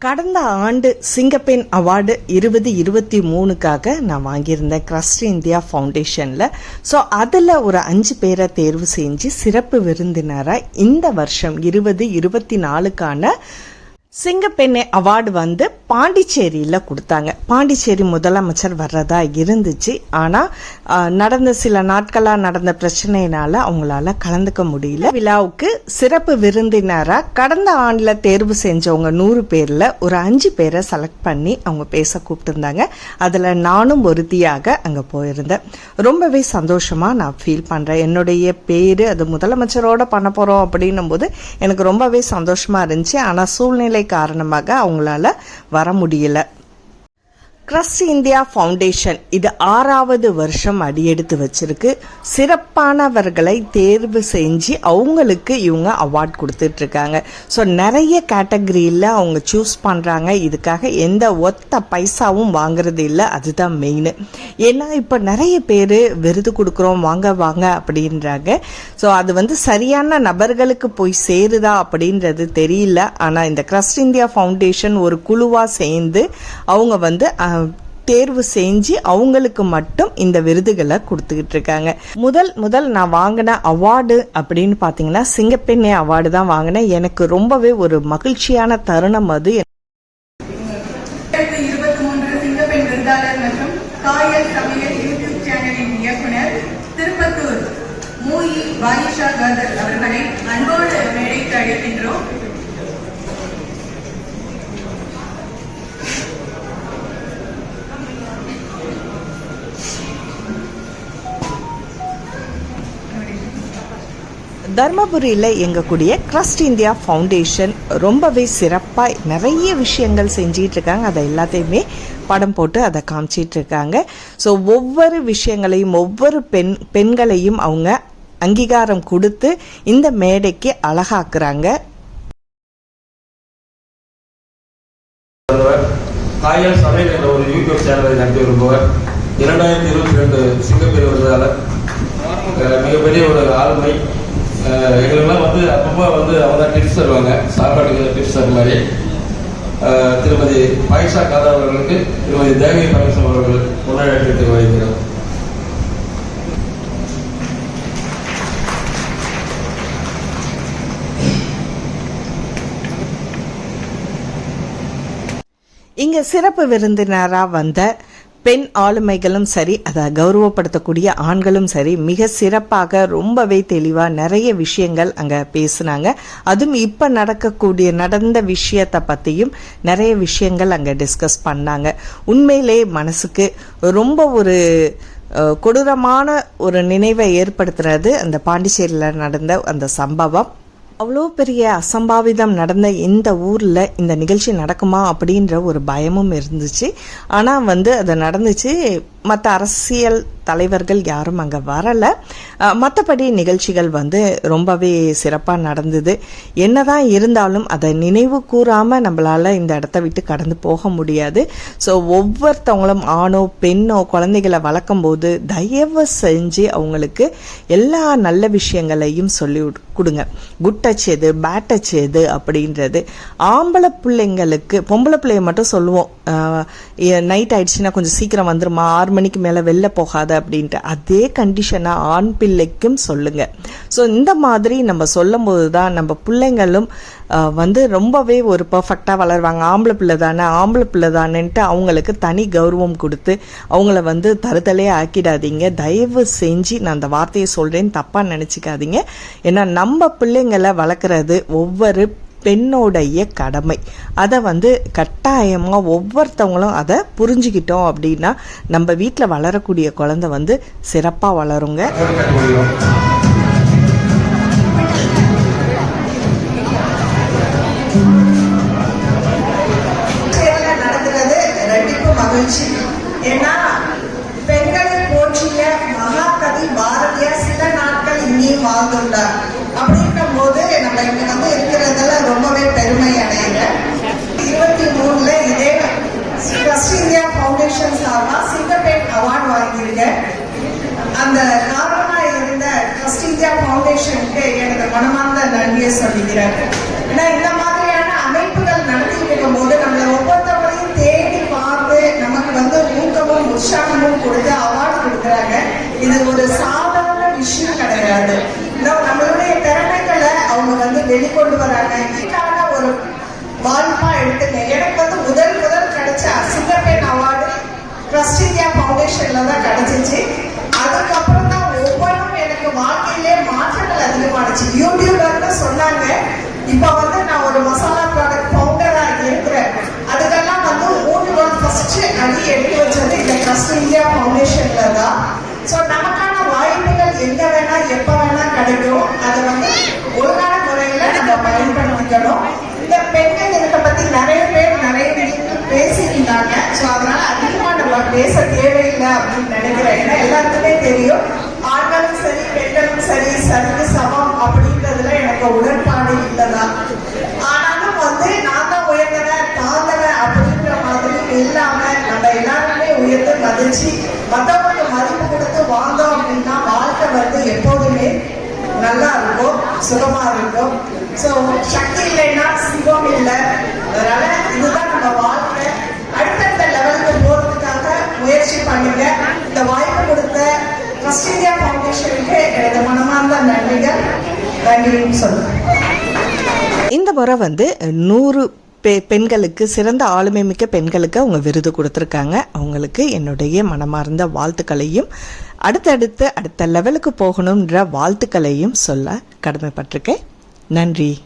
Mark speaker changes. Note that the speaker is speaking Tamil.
Speaker 1: கடந்த ஆண்டு சிங்கப்பெண் அவார்டு இருபது இருபத்தி மூணுக்காக நான் வாங்கியிருந்தேன் கிரஸ்ட் இந்தியா ஃபவுண்டேஷனில் ஸோ அதில் ஒரு அஞ்சு பேரை தேர்வு செஞ்சு சிறப்பு விருந்தினராக இந்த வருஷம் இருபது இருபத்தி நாலுக்கான சிங்கப்பெண்ணை அவார்டு வந்து பாண்டிச்சேரியில் கொடுத்தாங்க. பாண்டிச்சேரி முதலமைச்சர் வர்றதா இருந்துச்சு. ஆனால் நடந்த சில நாட்களாக நடந்த பிரச்சனையினால அவங்களால கலந்துக்க முடியல. விழாவுக்கு சிறப்பு விருந்தினராக கடந்த ஆண்டில் தேர்வு செஞ்சவங்க நூறு பேரில் ஒரு அஞ்சு பேரை செலக்ட் பண்ணி அவங்க பேச கூப்பிட்டுருந்தாங்க. அதில் நானும் ஒருத்தியாக அங்கே போயிருந்தேன். ரொம்பவே சந்தோஷமாக நான் ஃபீல் பண்ணுறேன் என்னுடைய பேர் அது முதலமைச்சரோட பண்ண போகிறோம் அப்படின்னும் போது எனக்கு ரொம்பவே சந்தோஷமாக இருந்துச்சு. ஆனால் சூழ்நிலை காரணமாக அவங்களால வர முடியல. க்ரஸ்ட் இந்தியா ஃபவுண்டேஷன் இது ஆறாவது வருஷம் அடியெடுத்து வச்சிருக்கு. சிறப்பானவர்களை தேர்வு செஞ்சு அவங்களுக்கு இவங்க அவார்ட் கொடுத்துட்ருக்காங்க. ஸோ நிறைய கேட்டகரியில் அவங்க சூஸ் பண்ணுறாங்க இதுக்காக எந்த ஒத்த பைசாவும் வாங்குறது இல்லை. அதுதான் மெயின் ஏன்னா இப்போ நிறைய பேர் விருது கொடுக்குறோம் வாங்க வாங்க அப்படின்றாங்க. ஸோ அது வந்து சரியான நபர்களுக்கு போய் சேருதா அப்படின்றது தெரியல. ஆனால் இந்த க்ரஸ்ட் இந்தியா ஃபவுண்டேஷன் ஒரு குழுவாக சேர்ந்து அவங்க வந்து தேர்வு செஞ்சு அவங்களுக்கு மட்டும் இந்த விருதுகளை கொடுத்துக்கிட்டு இருக்காங்க. முதல் முதல் நான் வாங்கின அவார்டு அப்படின்னு பார்த்தீங்கன்னா சிங்கப்பெண்ணே அவார்டு தான் வாங்கினேன். எனக்கு ரொம்பவே ஒரு மகிழ்ச்சியான தருணம் அது.
Speaker 2: திருப்பத்தூர் வாயிஷா அவர்களை அன்போடு மேடைக்கு அழைக்கின்றோம்
Speaker 1: தர்மபுரியில் இயங்கக்கூடிய ட்ரஸ்ட் இந்தியா ஃபவுண்டேஷன் ரொம்பவே சிறப்பாக நிறைய விஷயங்கள் செஞ்சிட்டு இருக்காங்க. அதை எல்லாத்தையுமே படம் போட்டு அதை காமிச்சிட்டு இருக்காங்க. ஸோ ஒவ்வொரு விஷயங்களையும் ஒவ்வொரு பெண் பெண்களையும் அவங்க அங்கீகாரம் கொடுத்து இந்த மேடைக்கு அழகாக்குறாங்க.
Speaker 3: வருபவர் காயல் சமையல் என்ற ஒரு யூடியூப் சேனலை நடத்தி வருபவர் இரண்டாயிரத்தி இருபத்தி ரெண்டு சிங்கப்பெரிய விருதாளர். மிகப்பெரிய ஒரு ஆளுமை. எங்களுக்கெல்லாம் வந்து அப்பப்போ வந்து அவங்க தான் டிப்ஸ் தருவாங்க. சாப்பாட்டுக்கு டிப்ஸ் தர மாதிரி. திருமதி பாயிஷா காதா அவர்களுக்கு திருமதி தேவி பரமேஸ்வரன் அவர்கள் முன்னாடி வைக்கிறோம்
Speaker 1: இங்கே சிறப்பு விருந்தினராக வந்த பெண் ஆளுமைகளும் சரி அதை கௌரவப்படுத்தக்கூடிய ஆண்களும் சரி மிக சிறப்பாக ரொம்பவே தெளிவாக நிறைய விஷயங்கள் அங்கே பேசுனாங்க. அதுவும் இப்போ நடக்கக்கூடிய நடந்த விஷயத்தை பற்றியும் நிறைய விஷயங்கள் அங்கே டிஸ்கஸ் பண்ணாங்க. உண்மையிலே மனசுக்கு ரொம்ப ஒரு கொடூரமான ஒரு நினைவை ஏற்படுத்துறது அந்த பாண்டிச்சேரியில் நடந்த அந்த சம்பவம். அவ்வளோ பெரிய அசம்பாவிதம் நடந்த இந்த ஊரில் இந்த நிகழ்ச்சி நடக்குமா அப்படின்ற ஒரு பயமும் இருந்துச்சு. ஆனால் வந்து அது நடந்துச்சு மற்ற அரசியல் தலைவர்கள் யாரும் அங்கே வரலை. மற்றபடி நிகழ்ச்சிகள் வந்து ரொம்பவே சிறப்பாக நடந்தது. என்னதான் இருந்தாலும் அதை நினைவு கூறாமல் நம்மளால் இந்த இடத்த விட்டு கடந்து போக முடியாது. ஸோ ஒவ்வொருத்தவங்களும் ஆணோ பெண்ணோ குழந்தைகளை வளர்க்கும் போது தயவு செஞ்சு அவங்களுக்கு எல்லா நல்ல விஷயங்களையும் சொல்லி கொடுங்க. குட் டச் எது பேட் டச் எது அப்படின்றது. ஆம்பளை பிள்ளைங்களுக்கு பொம்பளை பிள்ளைய மட்டும் சொல்லுவோம். நைட் ஆயிடுச்சுன்னா கொஞ்சம் சீக்கிரம் வந்துருமா? ஆறு மணிக்கு மேலே வெளில போகாத அப்படின்ட்டு அதே கண்டிஷனாக ஆண் பிள்ளைக்கும் சொல்லுங்கள் ஸோ இந்த மாதிரி நம்ம சொல்லும் போது தான் நம்ம பிள்ளைங்களும் வந்து ரொம்பவே ஒரு பர்ஃபெக்டாக வளருவாங்க. ஆம்பளை பிள்ளை தானே ஆம்பளை பிள்ளை தானேன்ட்டு அவங்களுக்கு தனி கௌரவம் கொடுத்து அவங்கள வந்து தருதலே ஆக்கிடாதீங்க. தயவு செஞ்சு நான் அந்த வார்த்தையை சொல்கிறேன்னு தப்பாக நினச்சிக்காதீங்க. ஏன்னா நம்ம பிள்ளைங்களை வளர்க்குறது ஒவ்வொரு பெண்ணோடைய கடமை. அதை வந்து கட்டாயமாக ஒவ்வொருத்தவங்களும் அதை புரிஞ்சுக்கிட்டோம் அப்படின்னா நம்ம வீட்டில் வளரக்கூடிய குழந்தை வந்து சிறப்பாக வளருங்க.
Speaker 4: மகிழ்ச்சி. ஏன்னா பெண்களை போற்றிய மகாகவி பாரதியார் சில நாட்கள் இங்கேயும் வாழ்ந்துள்ளார். அப்படின்ற போது நம்ம இங்க வந்து கலெக்ஷன் சார்பாக சிங்கப்பேட் அவார்டு வாங்கியிருக்கேன். அந்த காரணமாக இருந்த ஃபர்ஸ்ட் இந்தியா ஃபவுண்டேஷனுக்கு எனது மனமார்ந்த நன்றியை சொல்லிக்கிறேன். ஏன்னா இந்த மாதிரியான அமைப்புகள் நடத்திட்டு இருக்கும் போது நம்மளை ஒவ்வொருத்தவரையும் தேடி பார்த்து நமக்கு வந்து ஊக்கமும் உற்சாகமும் கொடுத்து அவார்டு கொடுக்குறாங்க. இது ஒரு சாதாரண விஷயம் கிடையாது. நம்மளுடைய திறமைகளை அவங்க வந்து வெளிக்கொண்டு வராங்க. இதுக்காக ஒரு வாழ்ப்பா எடுத்து ட்ரஸ்ட் இந்தியா ஃபவுண்டேஷன்ல தான் கிடைச்சிச்சு. அதுக்கப்புறம் தான் ஒவ்வொன்றும் எனக்கு வாழ்க்கையிலே மாற்றங்கள் அதிகமானுச்சு. யூடியூபர்னு சொன்னாங்க. இப்போ வந்து நான் ஒரு மசாலா ப்ராடக்ட் ஃபவுண்டரா இருக்கிறேன். அதுக்கெல்லாம் வந்து ஊட்டுகள் ஃபர்ஸ்ட் அடி எடுத்து வச்சது இந்த ட்ரஸ்ட் இந்தியா ஃபவுண்டேஷன்ல தான். ஸோ நமக்கான வாய்ப்புகள் எங்க வேணா எப்ப வேணா கிடைக்கும். அதை வந்து ஒழுங்கான முறையில நம்ம பயன்படுத்திக்கணும். இந்த பெண்கள் தினத்தை பத்தி நிறைய பேர் நிறைய விஷயங்கள் பேசியிருந்தாங்க ஸோ அதனால அதிகமா நம்ம பேச தேவையில்லை அப்படின்னு நினைக்கிறேன். ஏன்னா எல்லாத்துக்குமே தெரியும். ஆண்களும் சரி பெண்களும் சரி சரிக்கு சமம் அப்படின்றதுல எனக்கு உடன்பாடு இல்லைதான். ஆனாலும் வந்து நான் தான் உயர்ந்தவன் தாழ்ந்தவன் அப்படின்ற மாதிரி இல்லாம நம்ம எல்லாருமே உயர்ந்து மதிச்சு மற்றவங்களுக்கு மதிப்பு கொடுத்து வாழ்ந்தோம் அப்படின்னா வாழ்க்கை வந்து எப்போதுமே நல்லா இருக்கும் சுகமா இருக்கும். ஸோ சக்தி இல்லைன்னா சிவம் இல்லை. அதனால இதுதான் நம்ம வாழ்க்கை அடுத்தடுத்த லெவலுக்கு போறதுக்காக முயற்சி பண்ணுங்க இந்த வாய்ப்பு கொடுத்த ட்ரஸ்ட் இந்தியா ஃபவுண்டேஷனுக்கு எனது மனமார்ந்த நன்றிகள் நன்றின்னு சொல்லுவேன்
Speaker 1: இந்த முறை வந்து நூறு பெ பெண்களுக்கு சிறந்த ஆளுமை மிக்க பெண்களுக்கு அவங்க விருது கொடுத்துருக்காங்க. அவங்களுக்கு என்னுடைய மனமார்ந்த வாழ்த்துக்களையும் அடுத்தடுத்து அடுத்த லெவலுக்கு போகணுன்ற வாழ்த்துக்களையும் சொல்ல கடமைப்பட்டிருக்கேன். நன்றி.